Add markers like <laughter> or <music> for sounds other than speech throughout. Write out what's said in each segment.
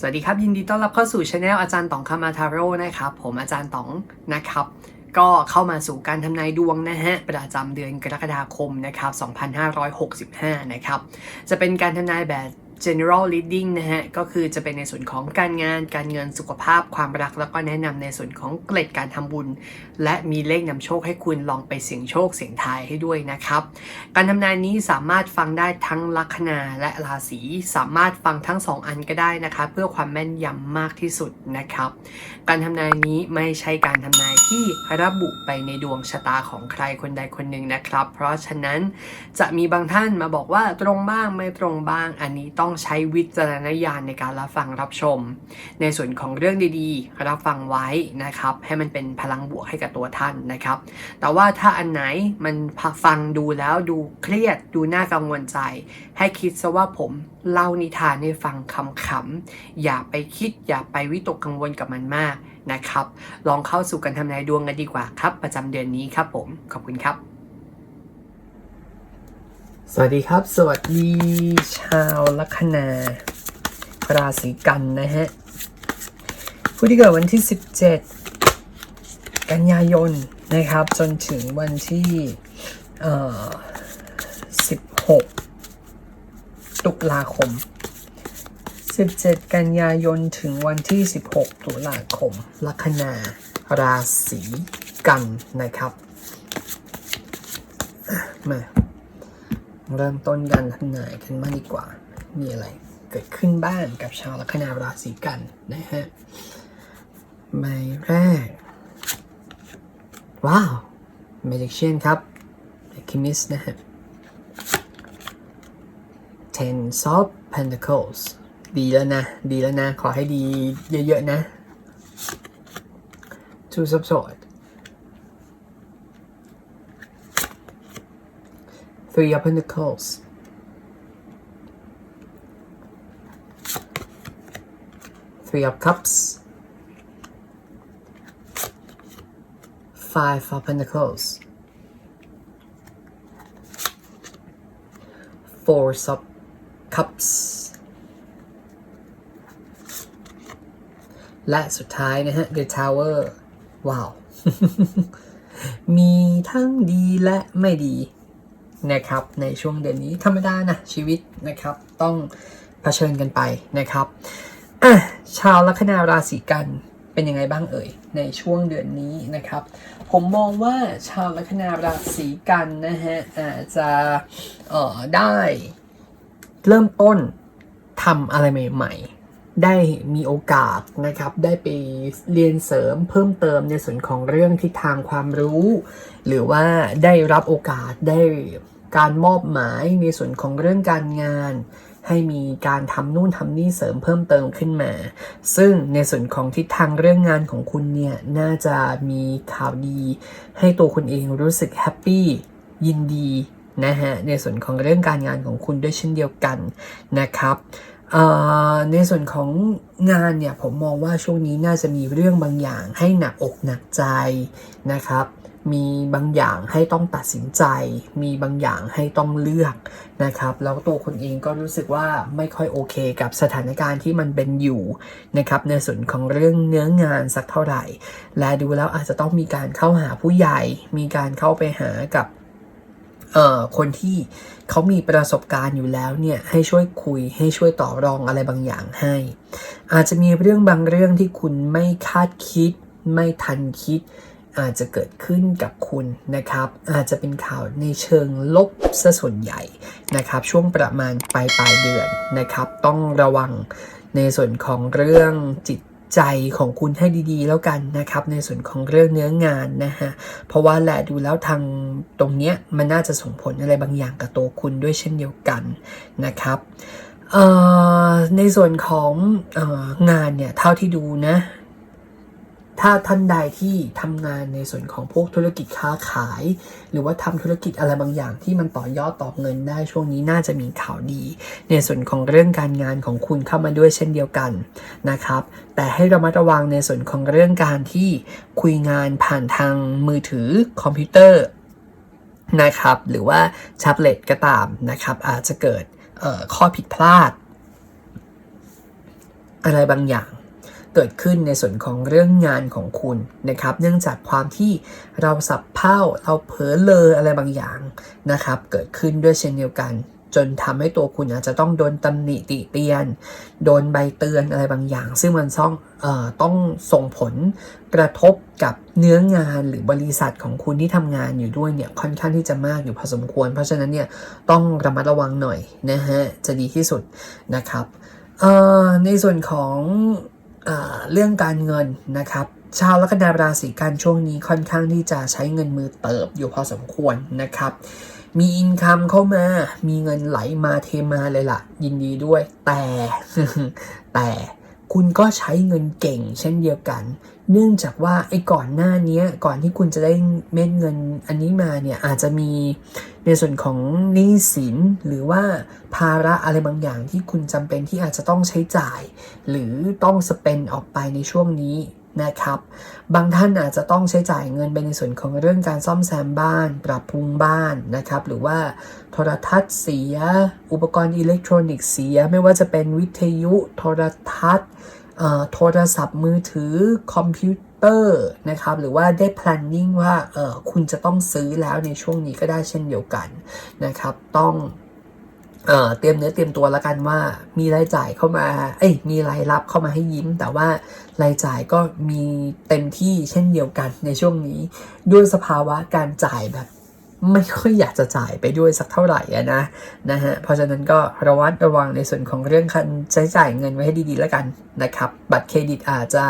สวัสดีครับ ยินดีต้อนรับเข้าสู่ช anel อาจารย์ต๋องคามาทาโร่นะครับ ผมอาจารย์ต๋องนะครับ ก็เข้ามาสู่การทำนายดวงนะฮะ ประจำเดือนกรกฎาคมนะครับ 2565 นะครับ จะเป็นการทำนายแบบ general reading นะฮะ ก็คือจะเป็นในส่วนของการงาน การเงิน สุขภาพ ความรัก แล้วก็แนะนำในส่วนของเกล็ดการทำบุญ และมีเลขนำโชคให้คุณลองไปเสี่ยงโชคเสี่ยงทายให้ด้วยนะครับ การทำนายนี้สามารถฟังได้ทั้งลัคนาและราศี สามารถฟังทั้งสองอันก็ได้นะคะ เพื่อความแม่นยำมากที่สุดนะครับ การทำนายนี้ไม่ใช่การทำนายที่ระบุไปในดวงชะตาของใครคนใดคนหนึ่งนะครับ เพราะฉะนั้นจะมีบางท่านมาบอกว่าตรงบ้างไม่ตรงบ้าง อันนี้ต้ององใช้วิจารณญาณในการรับฟังรับชม ในส่วนของเรื่องดีๆ รับฟังไว้นะครับ ให้มันเป็นพลังบวกให้กับตัวท่านนะครับ แต่ว่าถ้าอันไหนมันฟังดูแล้วดูเครียดดูน่ากังวลใจ ให้คิดซะว่าผมเล่านิทานให้ฟังคำๆอย่าไปคิดอย่าไปวิตกกังวลกับมันมากนะครับ ลองเข้าสู่การทำนายดวงกันดีกว่าครับ ประจำเดือนนี้ครับผม ขอบคุณครับ สวัสดีครับ สวัสดีชาวลัคนาราศีกันนะฮะ ผู้ที่เกิดวันที่ 17 กันยายนนะครับ จนถึงวันที่เอ่อ16 ตุลาคม 17 กันยายนถึงวันที่ 16 ตุลาคม ลัคนาราศีกันนะครับมา เริ่มต้นการทำนายกันมากดีกว่า มีอะไรเกิดขึ้นบ้างกับชาวลัคนาราศีกันนะฮะใบแรก ว้าว Magician ครับ Alchemist นะฮะ Ten of Pentacles ดีแล้วนะ ดีแล้วนะ ขอให้ดีเยอะๆนะ Two of Swords Three of Pentacles Three of Cups Five of Pentacles Four of Cups และสุดท้ายนะฮะ The Tower ว้าว มีทั้งดีและไม่ดี <laughs> นะครับในช่วงเดือนนี้ธรรมดานะชีวิตนะครับต้องเผชิญกันไปนะครับอะชาวลัคนาราศีกันเป็นยังไงบ้างเอ่ยในช่วงเดือนนี้นะครับ ผมมองว่าชาวลัคนาราศีกันนะฮะอาจจะเอ่อได้เริ่มต้นทำอะไรใหม่ ๆ ได้มีโอกาสนะครับ ได้ไปเรียนเสริมเพิ่มเติมในส่วนของเรื่องทิศทางความรู้ หรือว่าได้รับโอกาสได้การมอบหมายในส่วนของเรื่องการงาน ให้มีการทำนู่นทำนี่เสริมเพิ่มเติมขึ้นมา ซึ่งในส่วนของทิศทางเรื่องงานของคุณเนี่ย น่าจะมีข่าวดี ให้ตัวคุณเองรู้สึกแฮปปี้ยินดีนะฮะในส่วนของเรื่องการงานของคุณด้วยเช่นเดียวกันนะครับ ในส่วนของงานเนี่ยผมมองว่าช่วงนี้น่าจะมีเรื่องบางอย่างให้หนักอกหนักใจนะครับ มีบางอย่างให้ต้องตัดสินใจ มีบางอย่างให้ต้องเลือกนะครับ แล้วตัวคุณเองก็รู้สึกว่าไม่ค่อยโอเคกับสถานการณ์ที่มันเป็นอยู่นะครับในส่วนของเรื่องเนื้องานสักเท่าไหร่ และดูแล้วอาจจะต้องมีการเข้าหาผู้ใหญ่ มีการเข้าไปหากับ คนที่เขามีประสบการณ์อยู่แล้วเนี่ยให้ช่วยคุยให้ช่วยต่อรองอะไรบางอย่างให้ อาจจะมีเรื่องบางเรื่องที่คุณไม่คาดคิด ไม่ทันคิด อาจจะเกิดขึ้นกับคุณนะครับ อาจจะเป็นข่าวในเชิงลบซะส่วนใหญ่นะครับ ช่วงประมาณปลายปลายเดือนนะครับ ต้องระวังในส่วนของเรื่องจิต ใจของคุณให้ดีๆ แล้วกันนะครับ ในส่วนของเรื่องเนื้องานนะฮะเพราะว่าแหละดูแล้วทางตรงเนี้ยมันน่าจะส่งผลอะไรบางอย่างกับตัวคุณด้วยเช่นเดียวกันนะครับในส่วนของอองานเนี่ยเท่าที่ดูนะ ถ้าท่านใดที่ทำงานในส่วนของพวกธุรกิจค้าขาย หรือว่าทำธุรกิจอะไรบางอย่าง ที่มันต่อยอดต่อเงินได้ช่วงนี้น่าจะมีข่าวดี ในส่วนของเรื่องการงานของคุณเข้ามาด้วยเช่นเดียวกันนะครับ แต่ให้ระมัดระวังในส่วนของเรื่องการที่คุยงานผ่านทางมือถือคอมพิวเตอร์นะครับ หรือว่าแท็บเล็ตก็ตามนะครับ อาจจะเกิดข้อผิดพลาด อะไรบางอย่าง เกิดขึ้นในส่วนของเรื่องงานของคุณนะครับ เนื่องจากความที่เราสับเพร่าเราเผลอเลออะไรบางอย่างนะครับ เกิดขึ้นด้วยเช่นเดียวกัน จนทำให้ตัวคุณอาจจะต้องโดนตำหนิติเตียน โดนใบเตือนอะไรบางอย่าง ซึ่งมันต้องเอ่อต้องส่งผลกระทบกับเนื้องานหรือบริษัทของคุณที่ทำงานอยู่ด้วยเนี่ยค่อนข้างที่จะมากอยู่พอสมควร เพราะฉะนั้นเนี่ยต้องระมัดระวังหน่อยนะฮะจะดีที่สุดนะครับในส่วนของ เรื่องการเงินนะครับ ชาวลัคนาราศีกันช่วงนี้ค่อนข้างที่จะใช้เงินมือเติบอยู่พอสมควรนะครับ มีอินคัมเข้ามา มีเงินไหลมาเทมาเลยล่ะ ยินดีด้วย แต่แต่คุณก็ใช้เงินเก่งเช่นเดียวกัน เนื่องจากว่าไอ้ก่อนหน้านี้ก่อนที่คุณจะได้เม็ดเงินอันนี้มาเนี่ยอาจจะมีในส่วนของหนี้สินหรือว่าภาระอะไรบางอย่างที่คุณจำเป็นที่อาจจะต้องใช้จ่าย หรือต้องสเปนออกไปในช่วงนี้นะครับ บางท่านอาจจะต้องใช้จ่ายเงินไปในส่วนของเรื่องการซ่อมแซมบ้าน ปรับปรุงบ้านนะครับ หรือว่าโทรทัศน์เสีย อุปกรณ์อิเล็กทรอนิกส์เสีย ไม่ว่าจะเป็นวิทยุ โทรทัศน์ โทรศัพท์มือถือคอมพิวเตอร์นะครับ หรือว่าได้ planning ว่าคุณจะต้องซื้อแล้วในช่วงนี้ก็ได้เช่นเดียวกันนะครับ ต้องเตรียมเนื้อเตรียมตัวแล้วกันว่ามีรายจ่ายเข้ามา เอ้ยมีรายรับเข้ามาให้ยิ้ม แต่ว่ารายจ่ายก็มีเต็มที่เช่นเดียวกันในช่วงนี้ ด้วยสภาวะการจ่ายแบบ ไม่ค่อยอยากจะจ่ายไปด้วยสักเท่าไหร่นะนะฮะเพราะฉะนั้นก็ระวัดระวังในส่วนของเรื่องการใช้จ่ายเงินไว้ให้ดีๆแล้วกันนะครับ บัตรเครดิตอาจจะ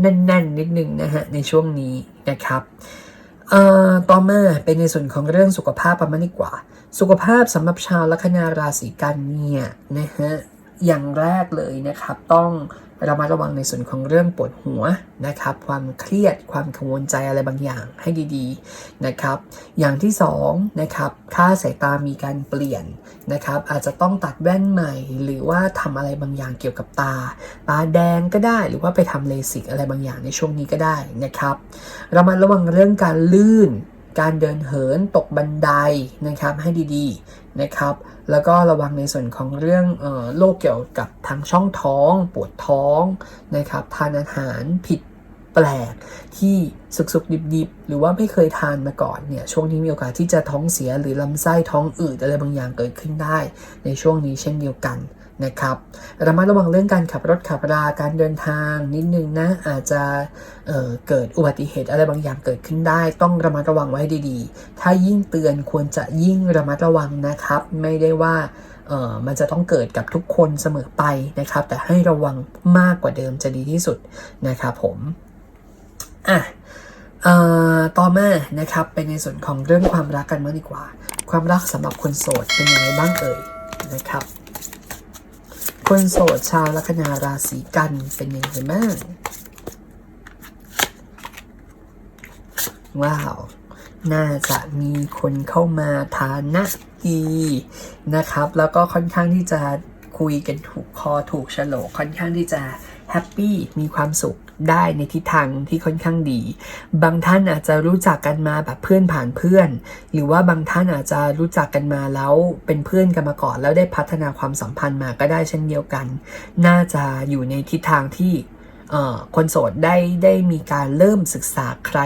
แน่นๆ นิดนึงนะฮะในช่วงนี้นะครับเอ่อต่อมาเป็นในส่วนของเรื่องสุขภาพประมาณดีกว่า สุขภาพสำหรับชาวลัคนาราศีกันเนี่ยนะฮะ อย่างแรกเลยนะครับ ต้องเระมัดระวังในส่วนของเรื่องปวดหัวนะครับ ความเครียดความกังวลใจอะไรบางอย่างให้ดีๆนะครับ อย่างที่สองนะครับค่าสายตามีการเปลี่ยนนะครับ อาจจะต้องตัดแว่นใหม่ หรือว่าทำอะไรบางอย่างเกี่ยวกับตา ตาแดงก็ได้หรือว่าไปทำเลสิกอะไรบางอย่างในช่วงนี้ก็ได้นะครับ เระมัดระวังเรื่องการลื่น การเดินเหินตกบันไดนะครับให้ดีๆนะครับ แล้วก็ระวังในส่วนของเรื่องออโรคเกี่ยวกับทางช่องท้อง ปวดท้องนะครับทานอาหารผิดแปลกที่สุกๆ ดิบๆ หรือว่าไม่เคยทานมาก่อนเนี่ยช่วงนี้มีโอกาสที่จะท้องเสียหรือลำไส้ท้องอืดอะไรบางอย่างเกิดขึ้นได้ ในช่วงนี้เช่นเดียวกัน นะครับระมัดระวังเรื่องการขับรถขับราการเดินทางนิดนึงนะอาจจะเเกิดอุบัติเหตุอะไรบางอย่างเกิดขึ้นได้ ต้องระมัดระวังไว้ดีๆ ถ้ายิ่งเตือนควรจะยิ่งระมัดระวังนะครับ ไม่ได้ว่าเออมันจะต้องเกิดกับทุกคนเสมอไปนะครับ แต่ให้ระวังมากกว่าเดิมจะดีที่สุดนะครับผมอะต่อมานะครับเป็นในส่วนของเรื่องความรักกันมากดีกว่า ความรักสำหรับคนโสดเป็นยังไงบ้างเอ่ยนะครับ คนโสดชาวลัคนาราศีกันเป็นยังไงบ้างว้าว น่าจะมีคนเข้ามาฐานะดีนะครับ แล้วก็ค่อนข้างที่จะคุยกันถูกคอถูกโฉลกค่อนข้างที่จะแฮปปี้มีความสุข ได้ในทิศทางที่ค่อนข้างดี บางท่านอาจจะรู้จักกันมาแบบเพื่อนผ่านเพื่อน หรือว่าบางท่านอาจจะรู้จักกันมาแล้วเป็นเพื่อนกันมาก่อน แล้วได้พัฒนาความสัมพันธ์มาก็ได้เช่นเดียวกัน น่าจะอยู่ในทิศทางที่คนโสดได้ได้มีการเริ่มศึกษาใคร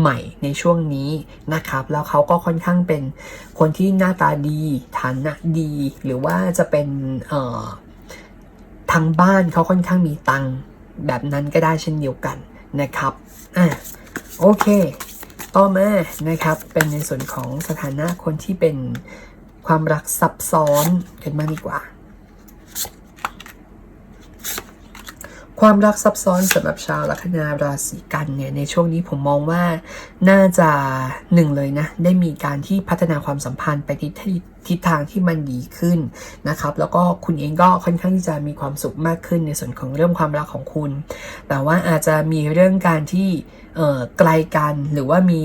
ใหม่ในช่วงนี้นะครับ แล้วเขาก็ค่อนข้างเป็นคนที่หน้าตาดีฐานะดี หรือว่าจะเป็นทางบ้านเขาค่อนข้างมีตังค์ แบบนั้นก็ได้เช่นเดียวกันนะครับอะโอเค ต่อมานะครับเป็นในส่วนของสถานะคนที่เป็นความรักซับซ้อนกันมากดีกว่า ความรักซับซ้อนสำหรับชาวลัคนาราศีกันเนี่ยในช่วงนี้ผมมองว่าน่าจะหนึ่งเลยนะได้มีการที่พัฒนาความสัมพันธ์ไปทิศทิศทางที่มันดีขึ้นนะครับแล้วก็คุณเองก็ค่อนข้างที่จะมีความสุขมากขึ้นในส่วนของเรื่องความรักของคุณ แต่ว่าอาจจะมีเรื่องการที่เออไกลกันหรือว่ามี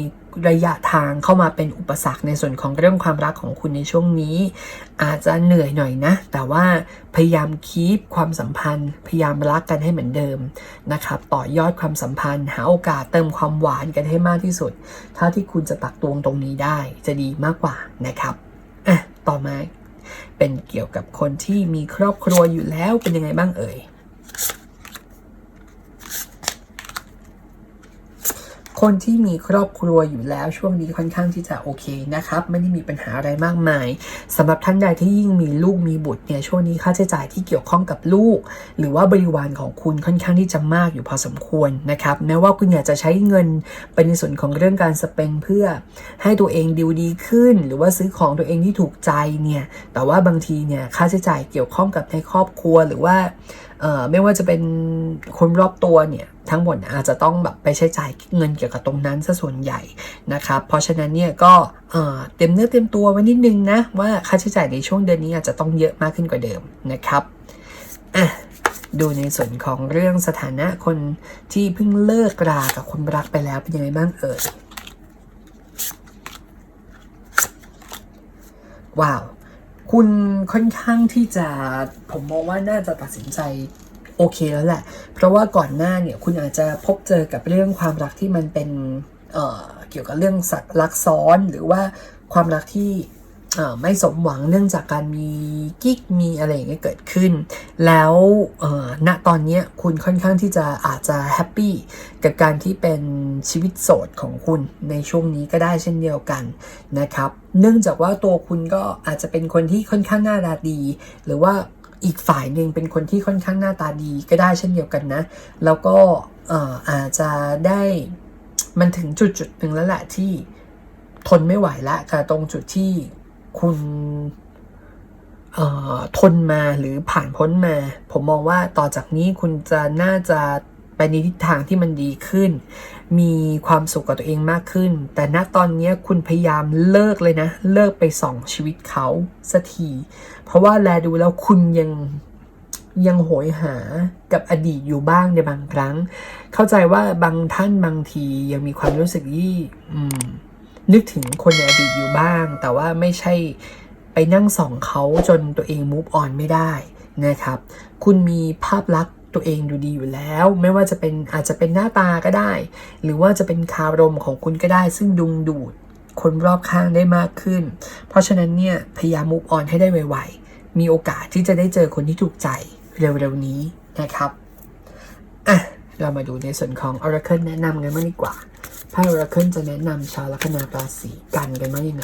ระยะทางเข้ามาเป็นอุปสรรคในส่วนของเรื่องความรักของคุณในช่วงนี้ อาจจะเหนื่อยหน่อยนะ แต่ว่าพยายามคีปความสัมพันธ์ พยายามรักกันให้เหมือนเดิมนะครับต่อยอดความสัมพันธ์ หาโอกาสเติมความหวานกันให้มากที่สุด ถ้าที่คุณจะตักตวงตรงนี้ได้จะดีมากกว่านะครับอะต่อมาเป็นเกี่ยวกับคนที่มีครอบครัวอยู่แล้วเป็นยังไงบ้างเอ่ย คนที่มีครอบครัวอยู่แล้วช่วงนี้ค่อนข้างที่จะโอเคนะครับ ไม่ได้มีปัญหาอะไรมากมายสำหรับท่านใดที่ยิ่งมีลูกมีบุตรเนี่ยช่วงนี้ค่าใช้จ่ายที่เกี่ยวข้องกับลูก หรือว่าบริวารของคุณค่อนข้างที่จะมากอยู่พอสมควรนะครับแม้ว่าคุณอยากจะใช้เงินไปในส่วนของเรื่องการสเปนเพื่อให้ตัวเองดีดีขึ้น หรือว่าซื้อของตัวเองที่ถูกใจเนี่ยแต่ว่าบางทีเนี่ยค่าใช้จ่ายเกี่ยวข้องกับในครอบครัวหรือว่าไม่ว่าจะเป็นคนรอบตัวเนี่ย ทั้งหมดอาจจะต้องแบบไปใช้จ่ายเงินเกี่ยวกับตรงนั้นซะส่วนใหญ่นะครับเพราะฉะนั้นเนี่ยก็เต็มเนื้อเต็มตัวไว้นิดนึงนะว่าค่าใช้จ่ายในช่วงเดือนนี้อาจจะต้องเยอะมากขึ้นกว่าเดิมนะครับอะดูในส่วนของเรื่องสถานะคนที่เพิ่งเลิกรากับคนรักไปแล้วเป็นยังไงบ้างเอ่ยว้าว คุณค่อนข้างที่จะผมมองว่าน่าจะตัดสินใจ โอเคแล้วแหละ เพราะว่าก่อนหน้าเนี่ยคุณอาจจะพบเจอกับเรื่องความรักที่มันเป็นเอ่อเกี่ยวกับเรื่องสักรักซ้อนหรือว่าความรักที่อ่อไม่สมหวังเนื่องจากการมีกิ๊กมีอะไรอย่างเงี้ยเกิดขึ้น แล้วณตอนนี้คุณค่อนข้างที่จะอาจจะแฮปปี้กับการที่เป็นชีวิตโสดของคุณในช่วงนี้ก็ได้เช่นเดียวกันนะครับ เนื่องจากว่าตัวคุณก็อาจจะเป็นคนที่ค่อนข้างหน้าตาดี หรือว่า อีกฝ่ายหนึ่งเป็นคนที่ค่อนข้างหน้าตาดีก็ได้เช่นเดียวกันนะ แล้วก็อาจจะได้มันถึงจุดจุดหนึ่งแล้วแหละที่ทนไม่ไหวละกับตรงจุดที่คุณทนมาหรือผ่านพ้นมา ผมมองว่าต่อจากนี้คุณจะน่าจะ ไปในทิศทางที่มันดีขึ้น มีความสุขกับตัวเองมากขึ้น แต่ณตอนนี้คุณพยายามเลิกเลยนะ เลิกไปส่องชีวิตเขาสักทีเพราะว่าแลดูแล้วคุณยังยังโหยหากับอดีตอยู่บ้างในบางครั้ง เข้าใจว่าบางท่านบางทียังมีความรู้สึกที่นึกถึงคนในอดีตอยู่บ้าง แต่ว่าไม่ใช่ไปนั่งส่องเขาจนตัวเอง move on ไม่ได้นะครับ คุณมีภาพลักษณ์ ตัวเองดูดีอยู่แล้ว ไม่ว่าจะเป็นอาจจะเป็นหน้าตาก็ได้ หรือว่าจะเป็นคารมของคุณก็ได้ ซึ่งดึงดูดคนรอบข้างได้มากขึ้น เพราะฉะนั้นเนี่ยพยายาม move on ให้ได้ไวๆ มีโอกาสที่จะได้เจอคนที่ถูกใจเร็วๆนี้นะครับ อะ เรามาดูในส่วนของ Oracle แนะนำกันบ้างดีกว่าไพ่ Oracle จะแนะนำชาวลัคนาราศีกันกันว่ายังไง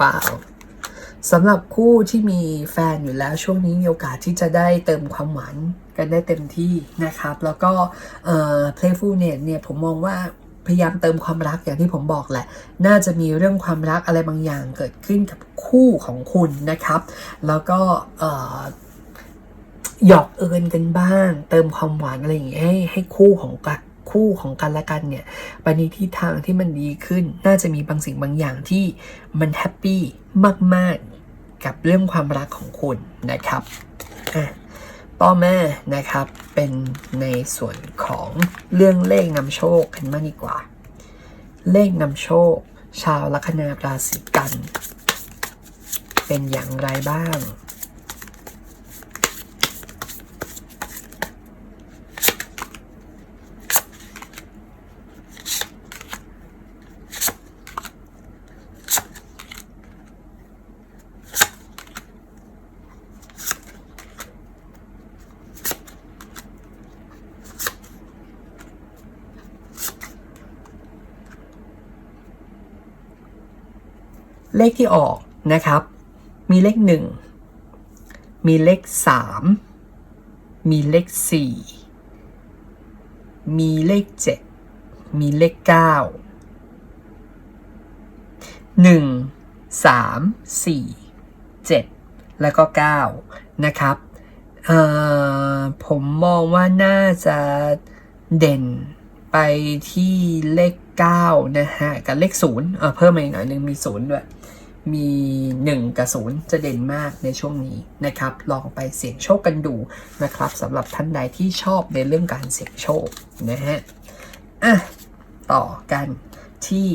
ว้าว สำหรับคู่ที่มีแฟนอยู่แล้วช่วงนี้มีโอกาสที่จะได้เติมความหวานกันได้เต็มที่นะครับ แล้วก็เอ่อ playfulness เนี่ยผมมองว่าพยายามเติมความรักอย่างที่ผมบอกแหละ น่าจะมีเรื่องความรักอะไรบางอย่างเกิดขึ้นกับคู่ของคุณนะครับ แล้วก็เอ่อหยอกเอินกันบ้าง เติมความหวานอะไรอย่างเงี้ยให้ให้คู่ของกันคู่ของกันและกันเนี่ยไปในทิศทางที่มันดีขึ้น น่าจะมีบางสิ่งบางอย่างที่มันแฮปปี้มาก ๆ กับเรื่องความรักของคุณนะครับอะต่อมานะครับเป็นในส่วนของเรื่องเลขนำโชคกันมากดีกว่า เลขนำโชค ชาวลัคนาราศีกัน เป็นอย่างไรบ้าง เลขที่ออกนะครับ มีเลขหนึ่งมีเลขสามมีเลขสี่มีเลขเจ็ดมีเลขเก้าหนึ่งสามสี่เจ็ดแล้วก็เก้านะครับผมมองว่าน่าจะเด่นไปที่เลข เก้านะฮะกับเลขศูนย์เออเพิ่มมาอีกหน่อยหนึ่งมีศูนย์ด้วย มี 1 กับ 0 จะเด่นมากในช่วงนี้นะครับ ลองไปเสี่ยงโชคกันดูนะครับสำหรับท่านใดที่ชอบในเรื่องการเสี่ยงโชคนะฮะอะต่อกันที่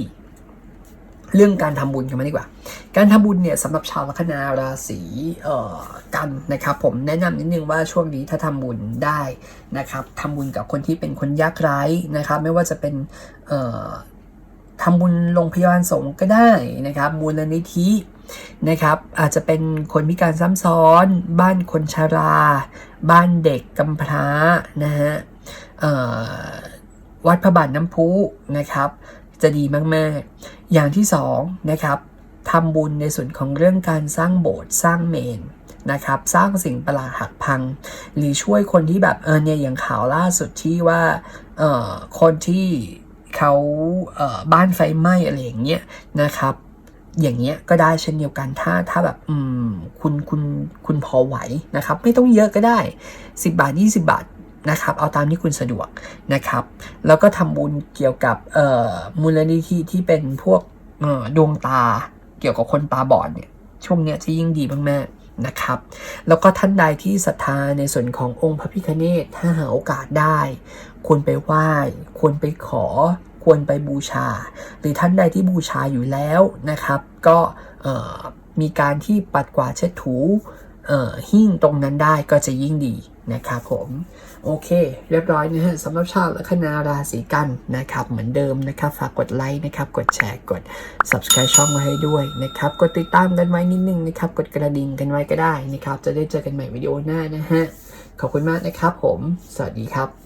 เรื่องการทำบุญกันมาดีกว่า การทำบุญเนี่ยสำหรับชาวลัคนาราศีเอ่อกันนะครับผมแนะนำนิดนึงว่าช่วงนี้ถ้าทำบุญได้นะครับทำบุญกับคนที่เป็นคนยากไร้นะครับ ไม่ว่าจะเป็นเอ่อทำบุญโรงพยาบาลสงฆ์ก็ได้นะครับมูลนิธินะครับอาจจะเป็นคนพิการซ้ำซ้อน บ้านคนชรา บ้านเด็กกำพร้านะฮะวัดพระบาทน้ำพุนะครับ จะดีมาก ๆ อย่างที่สองนะครับทำบุญในส่วนของเรื่องการสร้างโบสถ์สร้างเมนนะครับ สร้างสิ่งประหลาดหักพัง หรือช่วยคนที่แบบเออเนี่ยอย่างข่าวล่าสุดที่ว่าเออคนที่เขาเออบ้านไฟไหม้อะไรอย่างเงี้ยนะครับอย่างเงี้ยก็ได้เช่นเดียวกันถ้าถ้าแบบอืมคุณคุณคุณพอไหวนะครับ ไม่ต้องเยอะก็ได้ 10 บาท 20 บาท นะครับเอาตามที่คุณสะดวกนะครับ แล้วก็ทำบุญเกี่ยวกับมูลนิธิที่เป็นพวกดวงตาเกี่ยวกับคนตาบอดเนี่ยช่วงเนี้ยจะยิ่งดีมากๆนะครับ แล้วก็ท่านใดที่ศรัทธาในส่วนขององค์พระพิฆเนศถ้าหาโอกาสได้ ควรไปไหว้ควรไปขอ ควรไปบูชา หรือท่านใดที่บูชาอยู่แล้วนะครับ ก็มีการที่ปัดกวาดเช็ดถูหิ้งตรงนั้นได้ก็จะยิ่งดี นะครับผมโอเค เรียบร้อยนะฮะสำหรับชาวลัคนาราศีกันนะครับเหมือนเดิมนะครับฝากกดไลค์นะครับกดแชร์กด subscribe ช่องมาให้ด้วยนะครับกดติดตามกันไว้นิดนึงนะครับกดกระดิ่งกันไว้ก็ได้นะครับจะได้เจอกันใหม่วิดีโอหน้านะฮะขอบคุณมากนะครับผม สวัสดีครับ